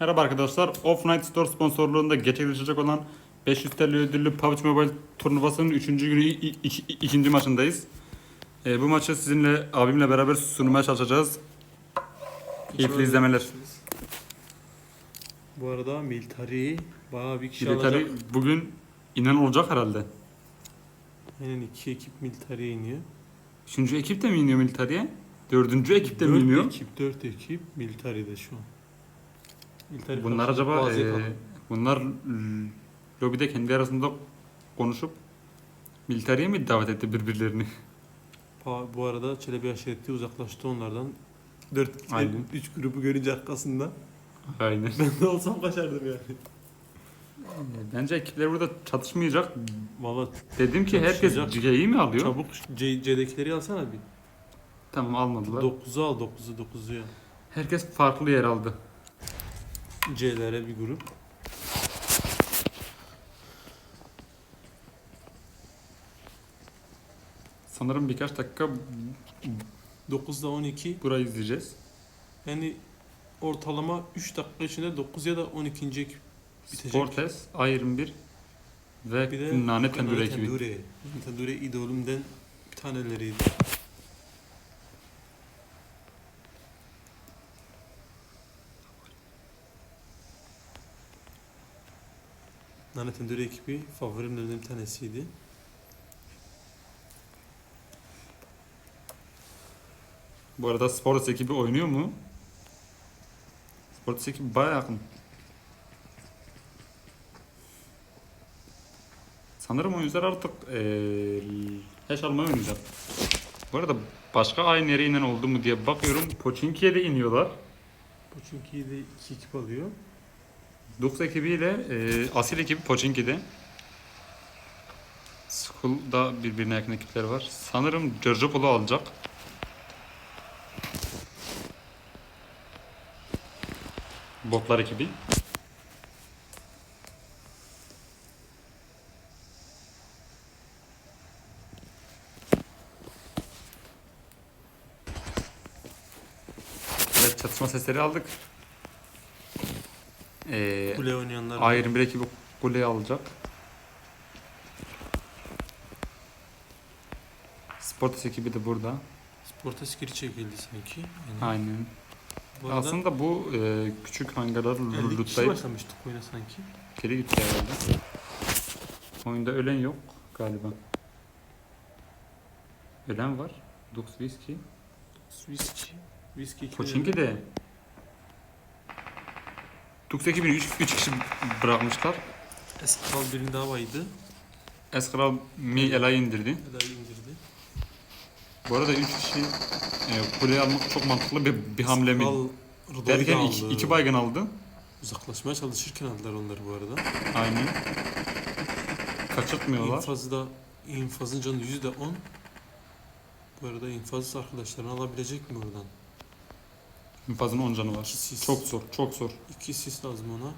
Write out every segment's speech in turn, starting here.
Merhaba arkadaşlar. Off Night Store sponsorluğunda gerçekleşecek olan 500 TL ödüllü PUBG Mobile turnuvasının 3. günü i- i- iki- ikinci maçındayız. Ee, bu maçı sizinle abimle beraber sunmaya çalışacağız. Keyifli izlemeler. Bu arada military bayağı bir kişi Military alacak. bugün inen olacak herhalde. Aynen iki ekip military'e iniyor. Üçüncü ekip de mi iniyor military'e? Dördüncü ekip de mi Dört iniyor? ekip, dört ekip military'de şu an. Bunlar acaba e, bunlar l- lobide kendi arasında konuşup military'e mi davet etti birbirlerini? Bu arada Çelebi aşireti uzaklaştı onlardan. Dört, Aynen. üç grubu görünce arkasında. Aynen. Ben de olsam kaçardım yani. Bence ekipler burada çatışmayacak. Valla Dedim ki herkes. C'yi mi alıyor? çabuk C, C'dekileri alsana bir. Tamam almadılar. 9'u al 9'u 9'u ya. Herkes farklı yer aldı. C'lere bir grup. Sanırım birkaç dakika 9'da 12 burayı izleyeceğiz. yani ortalama 3 dakika içinde 9 ya da 12. ekip bitecek. Sportes, A21 ve Bir de Nane Tendure ekibi. Tendure. Tendure idolümden bir taneleriydi. Nane Tendure ekibi favorimlerden bir tanesiydi. Bu arada Sportes ekibi oynuyor mu? Sportes ekibi bayağı yakın. Sanırım oyuncular artık eee hash almaya oynayacak. Bu arada başka aynı yere inen oldu mu diye bakıyorum. Pochinki'ye de iniyorlar. Çünkü de iki ekip alıyor. Dux ekibiyle eee Asil ekibi Pochinki'de. Skull'da birbirine yakın ekipler var. Sanırım Giorgiopolo alacak. Botlar ekibi. Evet çatışma sesleri aldık. Ee, Kule oynayanlar var. A21 ekibi kuleyi alacak. Sports ekibi de burada. Sportes geri çekildi sanki. Yani Aynen. bu arada Aslında bu e, küçük hangarlar 50 kişi lootlayıp başlamıştık oyuna sanki. geri gitti herhalde. Oyunda ölen yok galiba. Ölen var. Dux Whiskey. Whisky. Whisky Pochinki de. Dux ekibini 3 kişi bırakmışlar. Eskal birini daha vardı. Eskral Mi Ela'yı indirdi. Eda'yı indirdi. Bu arada 3 kişi e, kuleyi almak çok mantıklı bir, bir hamle mi? Derken iki, iki baygın aldı. Uzaklaşmaya çalışırken aldılar onları bu arada. Aynen. Kaçırtmıyorlar. İnfazı da infazın canı yüzde on. Bu arada infaz arkadaşlarını alabilecek mi oradan? İnfazın 10 canı var. İki sis. Çok zor, çok zor. İki sis lazım ona.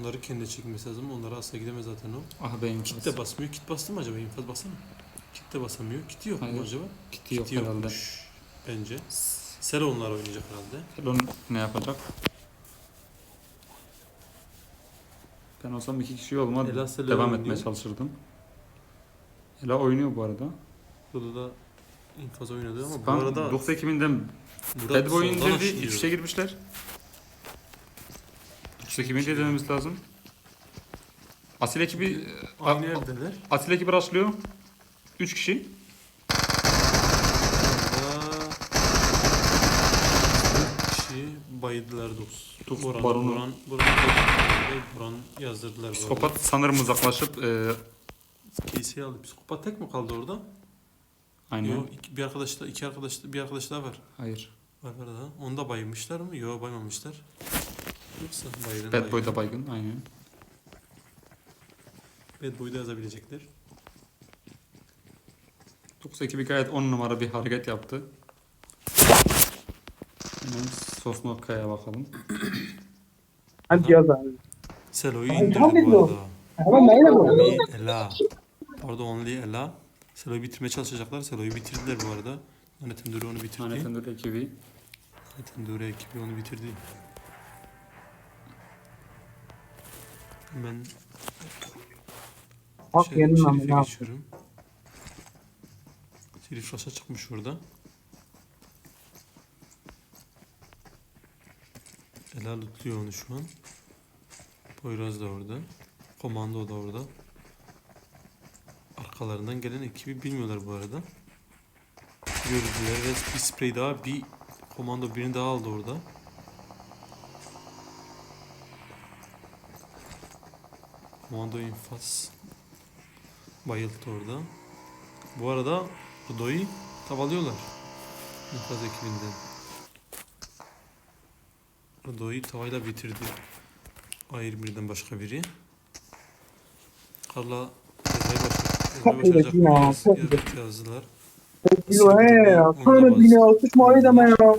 Onları kendi çekmesi lazım. Onlara asla gidemez zaten o. Ah be infaz. Kit de basmıyor. Kit bastı mı acaba? İnfaz basana. Kit de basamıyor. Kiti yok Hayır. mu acaba? Kiti yok Kiti herhalde. yokmuş Bence. Sero onlar oynayacak herhalde. Elon ne yapacak? Ben olsam iki kişi Selo devam oynuyor. etmeye çalışırdım. Ela oynuyor bu arada. Burada da infaz oynadı ama Spam bu arada 9 Ekim'inden Murat Bad Boy soldan indirdi. İç içe girmişler. 9 Ekim'i de dememiz lazım. Asil ekibi Aynı A- yerdeler. Asil ekibi rastlıyor. 3 kişi. Kişi bayıldılar dost. Dux, Boran, Baron'u. Boran, Boran, Boran yazdırdılar bu arada. Psikopat sanırım uzaklaşıp e, Kiliseyi aldı. Psikopat tek mi kaldı orada? Aynen. Yok, iki- bir arkadaş da, iki arkadaş da, bir arkadaş daha var. Hayır. Var var da. Onu da bayılmışlar mı? Yok baymamışlar. Yoksa bayılın. Bad Boy da baygın. Aynen. Bad Boy'da yazabilecekler. 9 ekibi gayet 10 numara bir hareket yaptı. Hemen Sosnokka'ya bakalım. Hadi yaz abi. Selo'yu indirdi bu arada. Ama neyle bu? Only Ela. Orada Only Ela. Selo'yu bitirmeye çalışacaklar. Selo'yu bitirdiler bu arada. Yönetim Duru onu bitirdi. Tane Tendür ekibi. Yönetim Duru ekibi onu bitirdi. Hemen Bak şey, Şerif'e geçiyorum. Şerif rasa çıkmış orada. Ela lootluyor onu şu an. Poyraz da orada. Komando da orada. Arkalarından gelen ekibi bilmiyorlar bu arada. Gördüler ve bir sprey daha bir komando birini daha aldı orada. Komando infaz bayıldı orada. Bu arada Rudo'yu tavalıyorlar. İnfaz ekibinden. Rudo'yu tavayla bitirdi. A21'den başka biri. Karla Çok iyi ya, çok. Evet, yazdılar. Diyor he ya. Sana bina sıçmayı deme ya.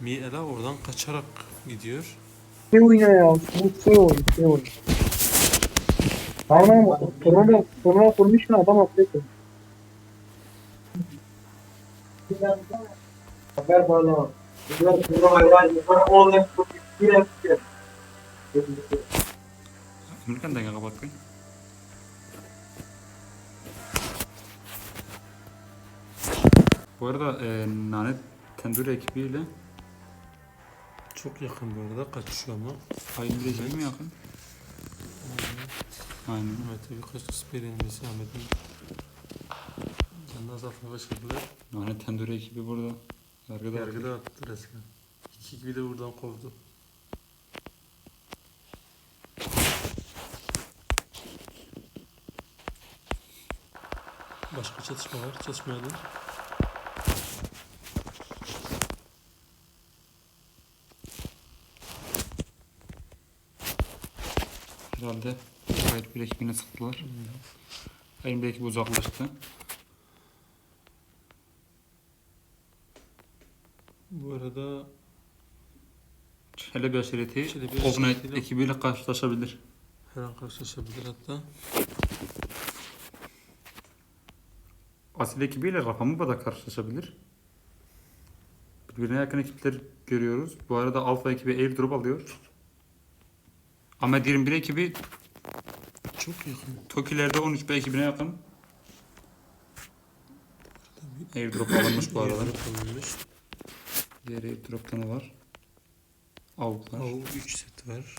Mi Ela oradan kaçarak gidiyor. Ne oyna ya? Bu şey oyun, şey oyun. Tamam, sonra sonra kurmuşsun adam affetin. Haber bana. Bunlar sonra hayvan sonra olmayan bir yapıyor. Amerikan denge kapattın. Bu arada e, Nane Tenduri ekibiyle Çok yakın bu arada kaçışıyor ama. Hayır bir mi yakın? Aynen. Ahmet'e birkaç kısmı verilmesi Ahmet'in canını azaltmaya başladılar. Nane Tenduri ekibi burada. Yargıda. Yargıda attı resmen. İki gibi de buradan kovdu. Başka çatışma var. Çatışmayalım. Herhalde Hayır bir ekibine sıktılar. Hayır bir ekibi uzaklaştı. Bu arada Çelebi aşireti aşiretiyle- ekibiyle karşılaşabilir. her an karşılaşabilir hatta. Asil ekibiyle Rafamuba da karşılaşabilir. Birbirine yakın ekipler görüyoruz. Bu arada Alfa ekibi airdrop alıyor. Ahmet 21 ekibi Çok yakın. Tokilerde 13 B ekibine yakın. Airdrop alınmış bu arada. Diğer airdrop'ta ne var? Avuklar. Av 3 set var.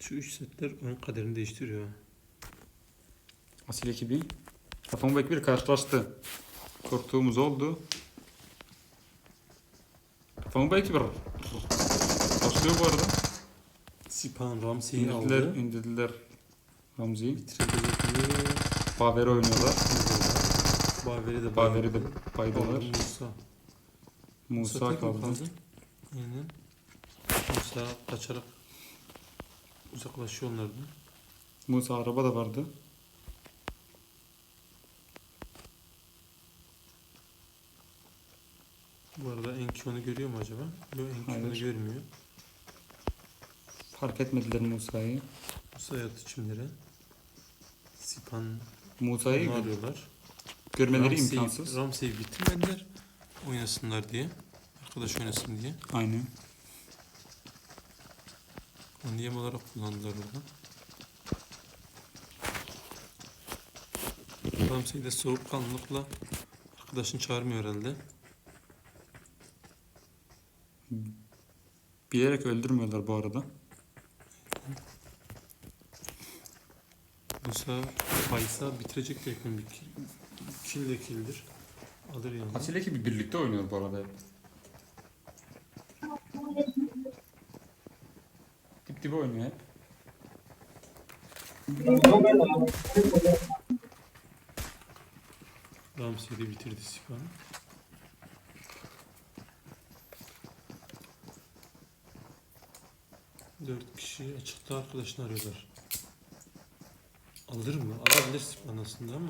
Şu 3 setler oyun kaderini değiştiriyor. Asil ekibi. Rafamuba ekibi karşılaştı. Korktuğumuz oldu. Rafamuba ekibi bu arada. Sipan Ramsey'i İndirdiler, aldı. indirdiler Ramzi'yi. Bitirebilecekleri Baveri oynuyorlar. Baveri de Baveri de baydılar. Musa. Musa mi kaldı. Aynen. Musa kaçarak uzaklaşıyor onlardan. Musa araba da vardı. Bu arada Enki onu görüyor mu acaba? Yok Enki onu Hayır. görmüyor. Fark etmediler Musa'yı. Musa yatı çimlere. Sipan Musa'yı onu arıyorlar. görmeleri Ramsey- imkansız. Ramsey'i bitirmediler. Oynasınlar diye. Arkadaş oynasın diye. Aynen. Yem olarak kullandılar orada. Ramsey de soğukkanlılıkla arkadaşını çağırmıyor herhalde. Bilerek öldürmüyorlar bu arada. Musa Faysa bitirecek de yakın bir kill. Kill de killdir. Alır yani. Asil ekibi birlikte oynuyor bu arada hep. Dip dibe oynuyor hep. Ramsey de bitirdi Sipan. Dört kişi açıkta arkadaşını arıyorlar. Alır mı? Alabilir Sipan aslında ama.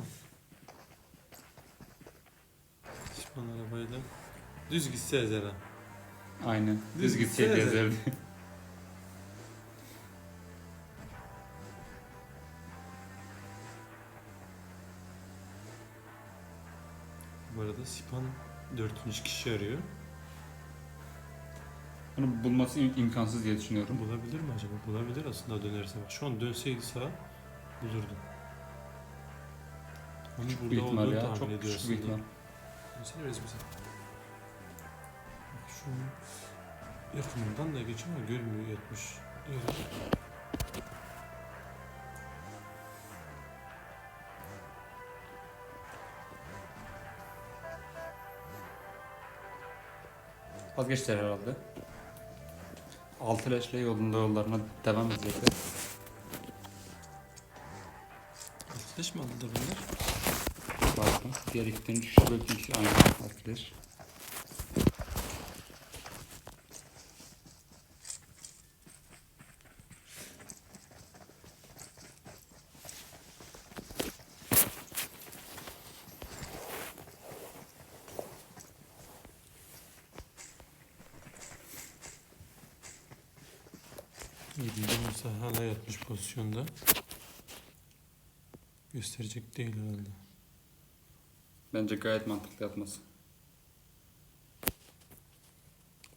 Sipan arabayla. Düz gitse ezer ha. Aynen. Düz Düz gitseydi gitseydi. ezerdi. Bu arada Sipan dördüncü kişi arıyor. Bunu bulması im- imkansız diye düşünüyorum. Bulabilir mi acaba? Bulabilir aslında dönerse. Bak şu an dönseydi sağa bulurdu. Onun Küçük bir burada ihtimal olduğunu ya. tahmin Çok ediyor küçük bir ihtimal. Mesela resmisi. Bak şu yakınından da geçiyor ama görmüyor yatmış. yere. Vazgeçtiler herhalde. Altı leşle yolunda yollarına devam edecekler. Mi aldılar bunlar? Bakın. Diğer iki tane şu bölge ikisi aynı leş. Yedinci Musa hala yatmış pozisyonda. Gösterecek değil herhalde. Bence gayet mantıklı yatması.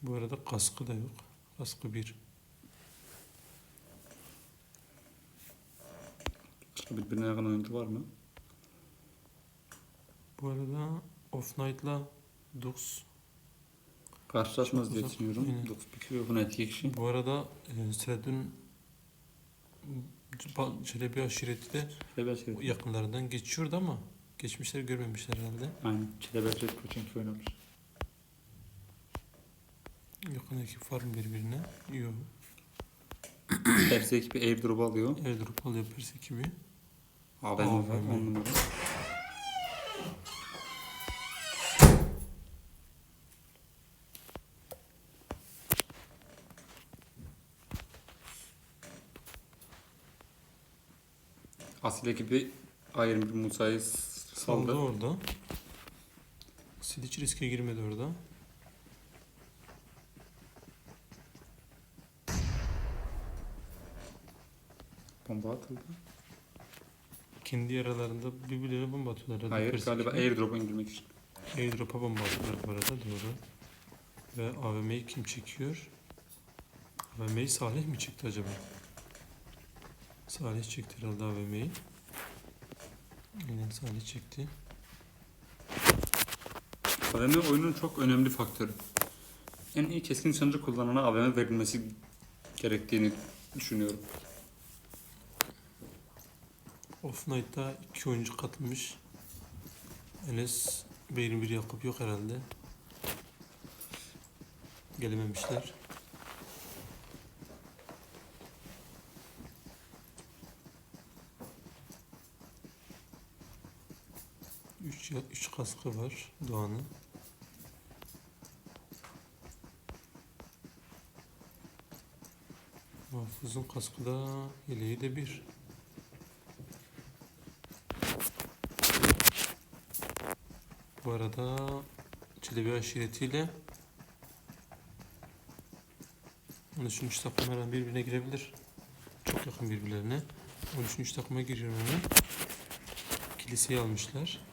Bu arada kaskı da yok. Kaskı bir. Başka birbirine yakın oyuncu var mı? Bu arada Off Night'la Dux. Karşılaşmaz diye uzak. düşünüyorum. Aynen. 9 bir kilo buna iki kişi. Bu arada e, Sredun Çelebi aşireti de Çelebi Aşiret. yakınlarından geçiyordu ama geçmişler görmemişler herhalde. Aynen. Çelebi Aşiret Koçinki oynamış. Yakın ekip var mı birbirine? Yok. Hepsi ekibi airdrop alıyor. Airdrop alıyor Pers ekibi. AVM var. AVM. 10 numara. Asil ekibi A21 Musa'yı s- Saldı saldı. orada. Silic riske girmedi orada. Bomba atıldı. Kendi aralarında birbirlerine bomba atıyorlar. herhalde Hayır Pers galiba ekibi. airdrop'a indirmek için. Airdrop'a bomba attılar bu arada doğru. Ve AVM'yi kim çekiyor? AVM'yi Salih mi çıktı acaba? Salih çekti herhalde AVM'yi. Aynen Salih çekti. AVM oyunun çok önemli faktörü. En iyi keskin nişancı kullanana AVM verilmesi gerektiğini düşünüyorum. Off Night'ta iki oyuncu katılmış. Enes Beyrin bir Yakup yok herhalde. Gelememişler. Üç, ya- üç kaskı var Doğan'ın. Mahfuz'un kaskı da yeleği de bir. Bu arada Çelebi aşiretiyle 13. takım her an birbirine girebilir. Çok yakın birbirlerine. 13. takıma giriyor hemen. Kiliseyi almışlar.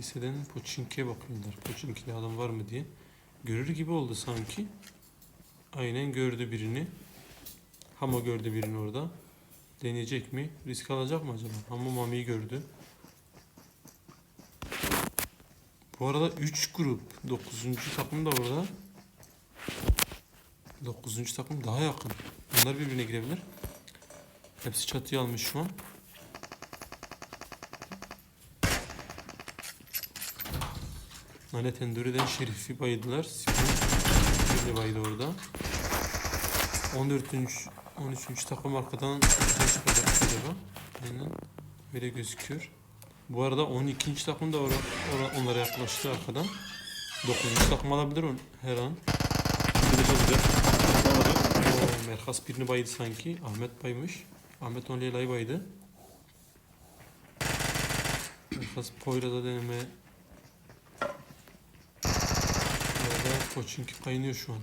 Kiliseden Poçinki'ye bakıyorlar. Poçinki'de adam var mı diye. Görür gibi oldu sanki. Aynen gördü birini. Hamo gördü birini orada. Deneyecek mi? Risk alacak mı acaba? Hamo Mami'yi gördü. Bu arada 3 grup. 9. takım da orada. 9. takım daha yakın. Bunlar birbirine girebilir. Hepsi çatıya almış şu an. Nane Tenduri'den Şerif'i bayıldılar. Sipin bayıldı orada. 14. 13. takım arkadan çıkacak acaba? Aynen. Böyle gözüküyor. Bu arada 12. takım da ora, ora- onlara yaklaştı arkadan. 9. takım alabilir on her an. Çalacak. Oo, Merkas birini baydı sanki. Ahmet baymış. Ahmet on Leyla'yı baydı. Merkas Poyraz'a deneme. Orada Koçinki kaynıyor şu an.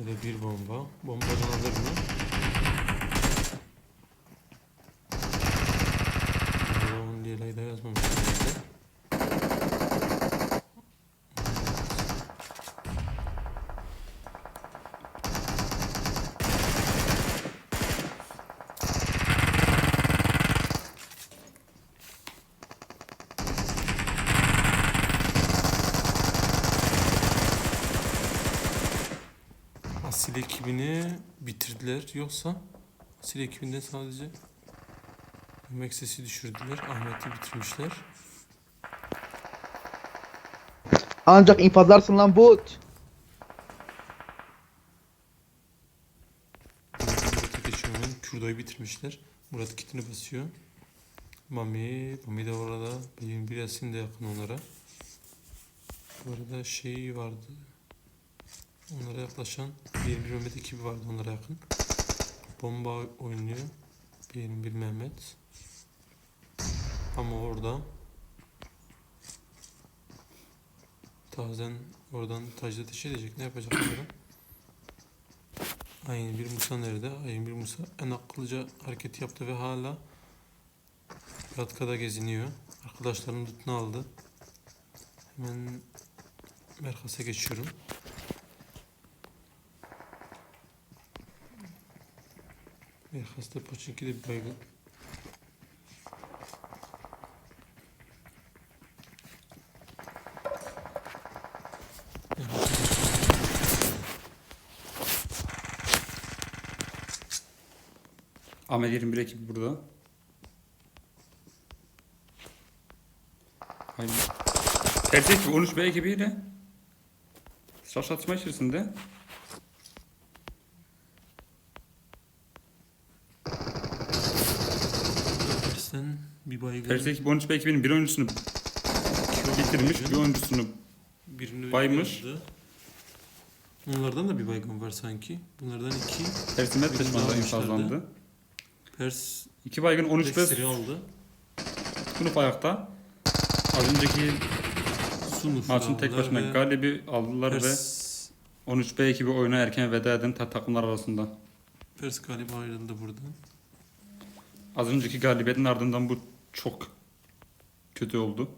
Öyle bir bomba. Bombadan alır mı? tabelayı da yazmamışlar. herhalde. Asil ekibini bitirdiler. Yoksa Asil ekibinden sadece Yemek sesi düşürdüler. Ahmet'i bitirmişler. Ancak infazlarsın lan bot. Kürdo'yu bitirmişler. Murat kitini basıyor. Mami, Mami de orada. Benim bir Yasin de yakın onlara. Bu arada şey vardı. Onlara yaklaşan bir Mehmet ekibi vardı onlara yakın. Bomba oynuyor. Bir bir Mehmet. Ama orada Tazen oradan tacda ateş edecek. Ne yapacak onlara? Ayın bir Musa nerede? Ayın bir Musa en akıllıca hareket yaptı ve hala Yatka'da geziniyor. Arkadaşlarının lootunu aldı. Hemen Merkas'a geçiyorum. Merkas'ta Poçinki de bir baygın. Ahmet 21 ekibi burada. Hayır. Ekibi 13 B ekibiyle Savaş atışma içerisinde. Sen bir baygın. Terzi ekibi 13 B ekibinin bir oyuncusunu bitirmiş, bir oyuncusunu Birini Baymış. öldürdü. Onlardan da bir baygın var sanki. Bunlardan iki. tersime Birini taşımada infazlandı. Pers İki baygın 13 B Dexter'i aldı. sınıf ayakta. Az önceki Sunuf maçın tek başına ve galibi aldılar ve Pers, 13 B ekibi oyuna erken veda eden ta- takımlar arasında. Pers galiba ayrıldı buradan. Az önceki galibiyetin ardından bu çok kötü oldu.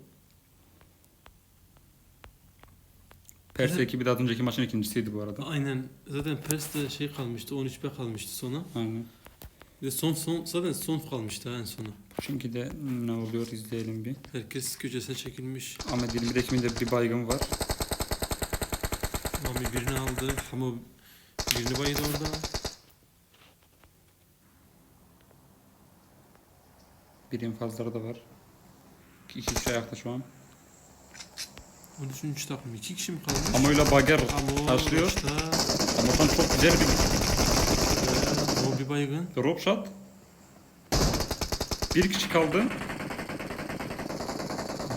Pers Evet. ekibi de az önceki maçın ikincisiydi bu arada. Aynen. Zaten Pers de şey kalmıştı. 13 B kalmıştı sona. Aynen. Bir de son son zaten son kalmıştı en sona. Çünkü de ne oluyor izleyelim bir. Herkes köşesine çekilmiş. Ahmet 21 Ekim'de bir baygın var. Mami birini aldı. Ama birini baydı orada. Bir infazları da var. İki kişi ayakta şu an. 13. takım. iki kişi mi kalmış? Ama öyle bager Ama o taşlıyor. başta Ama şu an çok güzel bir o bir baygın. drop shot. Bir kişi kaldı.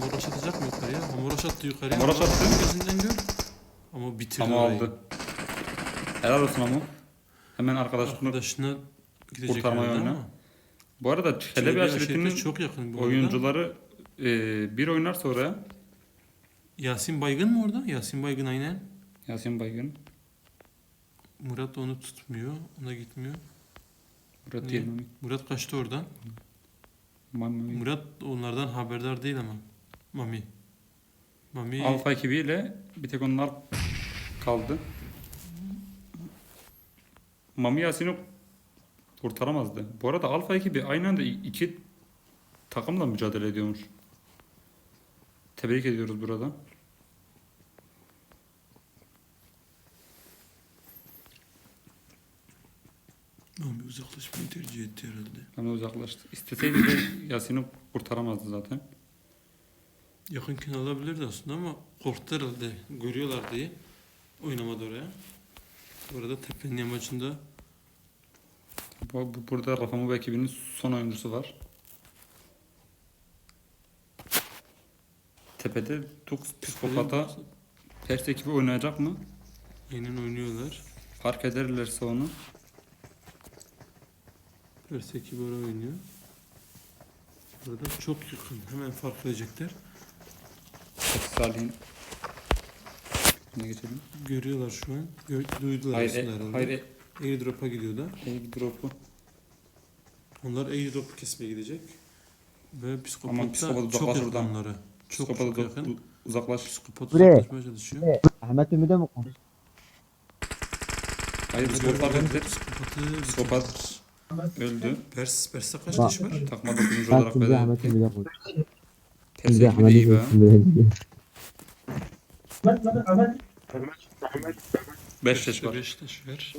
Moraş atacak mı yukarıya? Moraş attı yukarıya. Moraş attı. Gözünden gör. Ama bitirdi Ama orayı. aldı. Helal olsun ama. Hemen arkadaşını Arkadaşına gidecek kurtarmaya oyna. ama. Bu arada Çelebi aşiretinin çok yakın bu oyuncuları e, bir oynarsa oraya Yasin Baygın mı orada? Yasin Baygın aynen. Yasin Baygın, Murat onu tutmuyor. Ona gitmiyor. Murat değil. Murat kaçtı oradan. Mami. Murat onlardan haberdar değil ama. Mami. Mami Alfa ekibiyle bir tek onlar kaldı. Mami Yasin'i kurtaramazdı. Bu arada Alfa ekibi aynı anda iki takımla mücadele ediyormuş. Tebrik ediyoruz burada. Mami uzaklaşmayı tercih etti herhalde. Hemen uzaklaştı. İsteseydi de Yasin'i kurtaramazdı zaten. Yakınken alabilirdi aslında ama korktu herhalde. Görüyorlar diye. Oynamadı oraya. Bu arada tepenin yamacında burada Rafa ekibinin son oyuncusu var. Tepede Tux Psikopat'a ters ekibi oynayacak mı? aynen oynuyorlar. Fark ederlerse onu. Pers ekibi oraya oynuyor. Burada çok yakın. Hemen fark edecekler. Salih'in ne geçelim? Görüyorlar şu an. Gör, duydular Hayır, aslında herhalde. hayır, Airdrop'a gidiyorlar. e, drop'u. Onlar airdrop'u kesmeye gidecek. Ve Aman psikopat psikopat da çok uzaklaş yakın oradan. onlara. Çok Psikopat çok yakın. uzak- uzaklaş. Psikopat Buraya. uzaklaşmaya çalışıyor. Ahmet Ümit'e mi konuş? Hayır psikopat fark etti. Psikopatı Psikopat öldü. Pers, Pers'te kaç Bak. kişi var? Takma dokuzuncu Ben olarak şimdi Ahmet Ümit'e konuş. Şimdi ekibi de Ahmet iyi be. Ümit'e 5 yaş var. Beşiktaş var.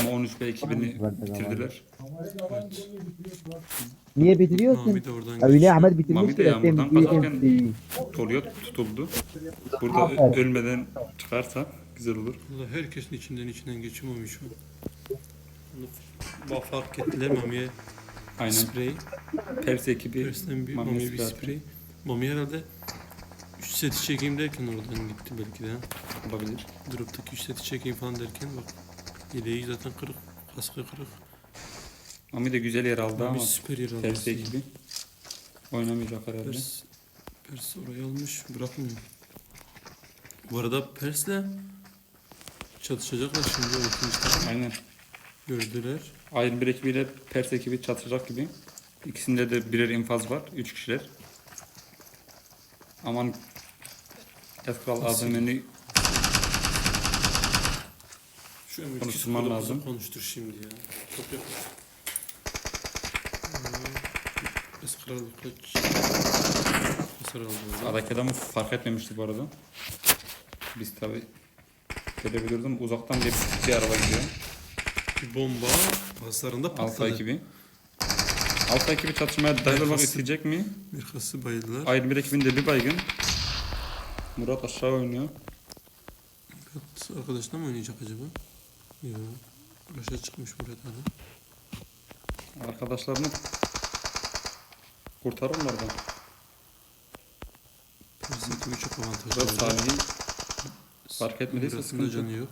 Ama 13 B ekibini bitirdiler. Niye bitiriyorsun? Mami de oradan Öyle. Ahmet bitirmiş Mami de ki yağmurdan kazarken- bir Toluyor tutuldu. Burada Aferin. ölmeden çıkarsa güzel olur. Valla herkesin içinden içinden geçiyor Mami şu an. Fark ettiler Mami'ye Aynen. sprey. Pers ekibi Pers'ten bir Mami'ye Mami bir sprey. Mami herhalde 3 seti çekeyim derken oradan gitti belki de. olabilir. Drop'taki 3 seti çekeyim falan derken bak. Yeleği zaten kırık. Kaskı kırık. Mami de güzel yer aldı Mami ama süper yer aldı. Pers aslında. ekibi oynamayacak herhalde. Pers, Pers orayı almış bırakmıyor. Bu arada Pers'le çatışacaklar şimdi o ikinci takım. Aynen. Gördüler. Ayrı bir ekibiyle Pers ekibi çatışacak gibi. İkisinde de birer infaz var. Üç kişiler. Aman Eskral AVM'ni Şu Konuşturman ülkesi lazım. Konuştur şimdi ya. Kaç hasar aldı orada. Aradaki adamı fark etmemişti bu arada. Biz tabi görebiliyorduk ama uzaktan bir, bir araba gidiyor. Bir bomba hasarında Alfa patladı. ekibi. Alfa ekibi çatışmaya dahil olmak Arkası. isteyecek mi? Birkası bayıldılar. Ayrı bir ekibinde bir baygın. Murat aşağı oynuyor. Murat arkadaşla mı oynayacak acaba? Yok. Başa çıkmış Murat adam. Arkadaşlarını kurtarırlar da. Pers ekibi çok avantajlı. Murat. Salih'i fark etmediyse sıkıntı canı yok. yok.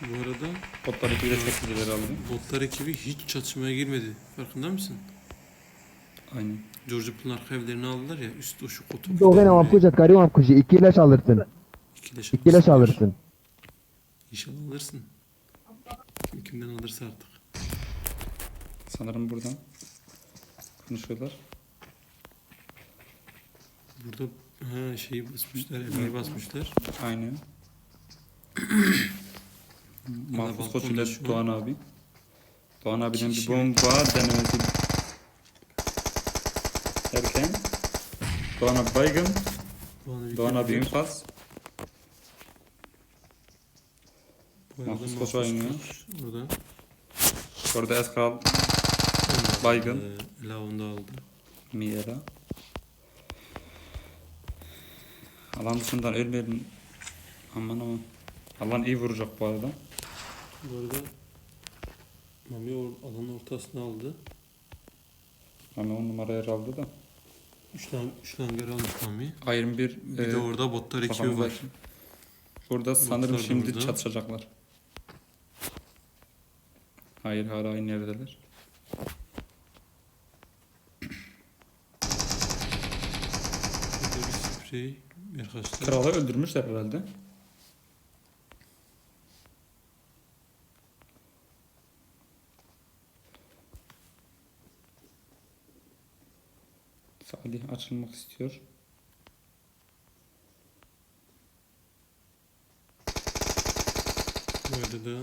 Bu arada Botlar ekibi de çok güzel aldı. botlar ekibi hiç çatışmaya girmedi. Farkında mısın? Aynen. George Pool'un arka evlerini aldılar ya. Üst o şu kutu. Dogen ama kucak karı ama kucu. İki ilaç alırsın. İkileş İki ilaç alırsın. İnşallah alırsın. Kim kimden alırsa artık. Sanırım buradan konuşuyorlar. Burada ha şeyi basmışlar, elmayı basmışlar. Aynen. Mahfuz Koç ile şu an. Doğan abi. Doğan abiden bir bomba denemesi derken Doğan abi baygın. Doğan, abi infaz. Mahfuz Koç oynuyor. Koç Orada. Eskal Baygın. Ee, Lavanda aldı. Miera. Alan dışından ölmeyelim. Aman aman. Alan iyi vuracak bu arada. Bu arada Mami or- alanın ortasına aldı. Ama on numara yer aldı da. Üç tane, üç almış Mami. Ayrım bir, Bir de orada botlar ekibi var. Burada sanırım Botlar şimdi orada. çatışacaklar. Hayır hala aynı yerdeler. Burada bir sprey. Kralı öldürmüşler herhalde. Salih açılmak istiyor. Bu arada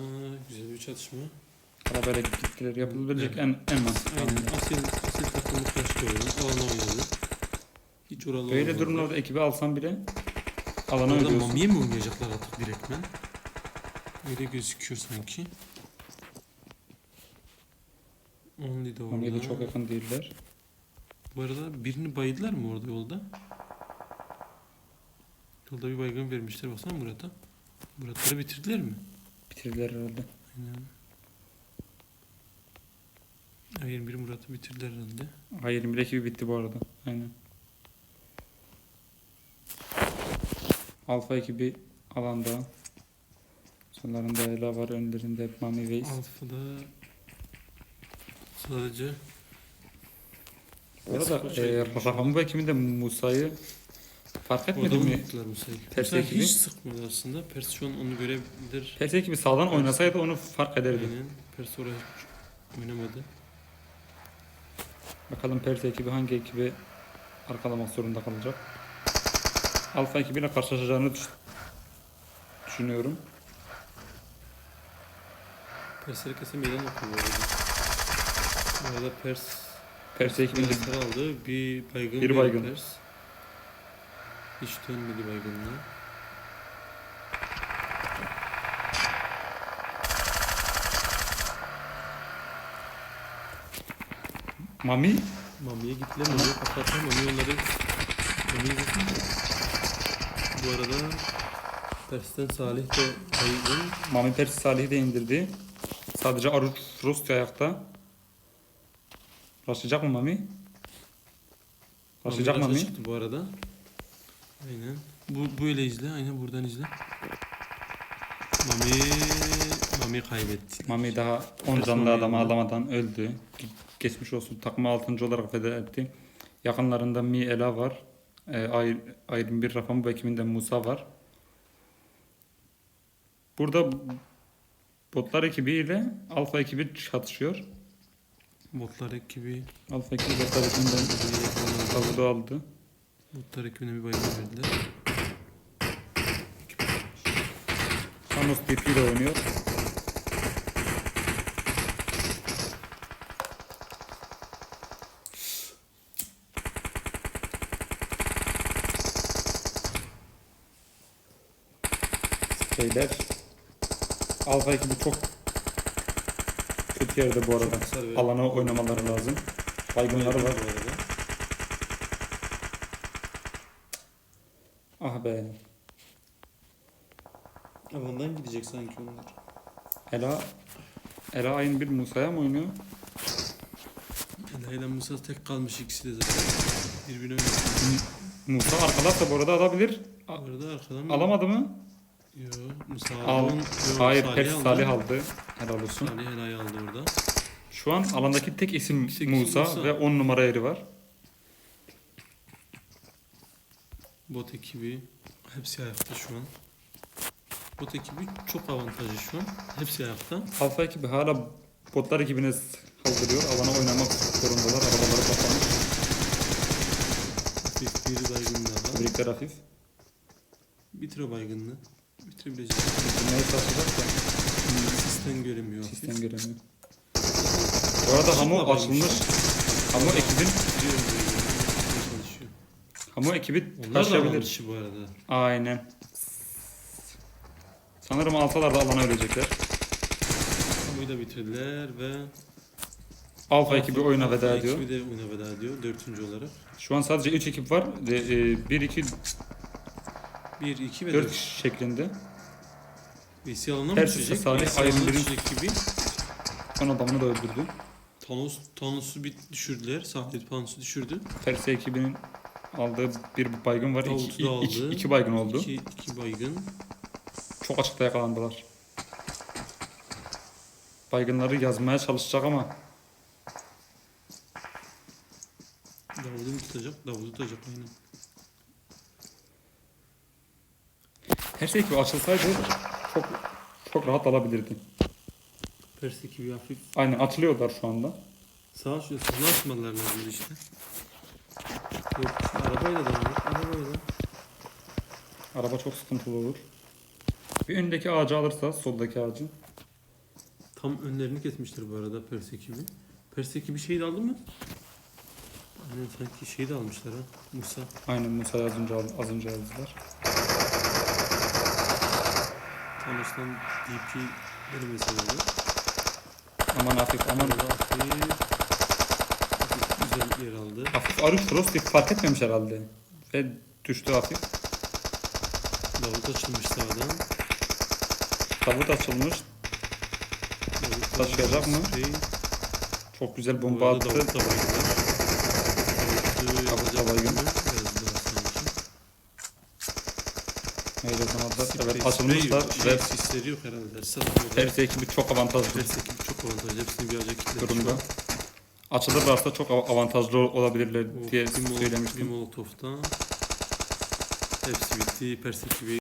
güzel bir çatışma. Arabayla gittiler yapılabilecek en, en mantıklı. Aynen. Asil, asil takımı oradan. Alana oynadı. Hiç oralı Böyle durumlarda ekibi alsam bile alana Orada ödüyorsun. Mami'ye mi oynayacaklar artık direktmen? Öyle gözüküyor sanki. Only de orada. Mami'ye de çok yakın değiller. Bu arada birini bayıldılar mı orada yolda? Yolda bir baygın vermişler baksana Murat'a. Muratları bitirdiler mi? Bitirdiler herhalde. Aynen. Hayır bir Murat'ı bitirdiler herhalde. Hayır 21 ekibi bitti bu arada. Aynen. Alfa ekibi alanda. Sonlarında Ela var önlerinde Mami Veys. Alfa'da sadece Bu arada e, Rakambu ekibinde Musa'yı Fark Orada etmedin mı mi? Musa'yı? Pers Musa ekibi? hiç sıkmadı aslında. Pers şu an onu görebilir. PS gibi sağdan oynasaydı onu fark ederdi. Aynen. Pers oraya hiç oynamadı. Bakalım Pers ekibi hangi ekibi arkalamak zorunda kalacak. Alfa ekibiyle karşılaşacağını düş- düşünüyorum. Pers herkese meydan okuyor bu arada. Bu arada Pers Pers ekibinin Pers aldı. Bir baygın. Bir baygın. Pers. Hiç dönmedi baygınlığı. Mami Mami'ye gittiler. Mami'ye kapattılar. Mami onları Mami. Bu arada Pers'ten Salih de baygın. Mami Pers Salih'i de indirdi. Sadece Arut Rusya ayakta. Başlayacak mı Mami? Başlayacak Mami Mami. çıktı bu arada. Aynen. Bu böyle izle. Aynen buradan izle. Mami Mami kaybetti. Mami daha 10 Pers canlı Mami adamı alamadan öldü. Ge- Geçmiş olsun. Takımı 6. olarak feda etti. Yakınlarında Mi Ela var. E, Ay- Aydın bir Rafam bu ekibinde Musa var. Burada botlar ekibi ile alfa ekibi çatışıyor. Botlar ekibi Alfa ekibi botlar ekibinden tavuğu aldı. Botlar ekibine bir baygın verdiler. Thanos DP ile oynuyor. Beyler Alfa ekibi çok yerde bu arada. Çok Alana oynamaları lazım. Baygınları var. bu arada. Ah be. Alandan gidecek sanki onlar. Ela Ela Ayın bir Musa'ya mı oynuyor? Ela ile Musa tek kalmış ikisi de zaten. Birbirine oynuyor. Musa arkalarsa bu arada alabilir. Arada arkadan mı? Alamadı mı? Yo, Al. Yo, Hayır, aldı. Salih aldı. Helal olsun. Salih Hela'yı aldı orada. Şu an alandaki tek isim Tek isim Musa, Musa. ve 10 numara yeri var. Bot ekibi hepsi ayakta şu an. Bot ekibi çok avantajlı şu an. Hepsi ayakta. Alfa ekibi hala botlar ekibine saldırıyor. Alana oynamak zorundalar. Arabaları patlamış. Hafif bir baygın daha. Tebrikler hafif. Bitir o baygınlığı. Bitirebilecek. Bitirmeye çalışacak da Sistem göremiyor. sistem göremiyor. Bu arada Hamu Zıpla açılmış. Hamu ekibin Biliyorum baygınlığı. çalışıyor. Hamu ekibi Onlar da alan taşıyabilir. dışı bu arada. Aynen. Sanırım alfalar da alana ölecekler. Kamuyu da bitirdiler ve Alfa ekibi oyuna Alfa veda ediyor. Ekibi de oyuna veda ediyor. Dörtüncü olarak. Şu an sadece 3 ekip var. 1 2 1, 2 ve 4 4. şeklinde. VC alanına mı Ters düşecek? Salih VC alanına Aydın birin- düşecek gibi. Son adamını da öldürdü. Thanos, Thanos'u bir düşürdüler. Salih Thanos'u düşürdü. Tersi ekibinin aldığı bir baygın var. Davut'u İki, da iki, aldı. iki baygın oldu. 2, 2 baygın. Çok açıkta yakalandılar. Baygınları yazmaya çalışacak ama Davud'u mu tutacak? Davud'u tutacak aynen. Her şey gibi açılsaydı çok çok rahat alabilirdi. Pers ekibi hafif. Aynen açılıyorlar şu anda. Sağ şu hızlı açmalar lazım işte. Yok arabayla da var. Arabayla. Araba çok sıkıntılı olur. Bir öndeki ağacı alırsa soldaki ağacı. Tam önlerini kesmiştir bu arada Pers ekibi. Pers ekibi şey de aldı mı? Aynen sanki şey de almışlar ha. Musa. Aynen Musa az önce, az önce yazdılar. Thanos'tan DP verilmesi lazım. Aman hafif aman. Hafif, hafif güzel yer aldı. Hafif Arif Frost fark etmemiş herhalde. Ve düştü hafif. Davut açılmış sağdan. Tabut açılmış. Davut Taşıyacak mı? Şey, Çok güzel bu bomba attı. Davut da. Davut'u Davut da baygın. mı? Biraz daha sanki. Aldılar. Sprey- Evet açılmışlar yok, ve sisleri yok herhalde. Satmıyorlar. Tersi ekibi çok avantajlı Pers ekibi çok avantajlı. Hepsini bir acayip kitledi durumda. Açılırlarsa çok av- avantajlı olabilirler O diye bir mol- Bir söylemiştim. molotofta. Hepsi bitti. Persik gibi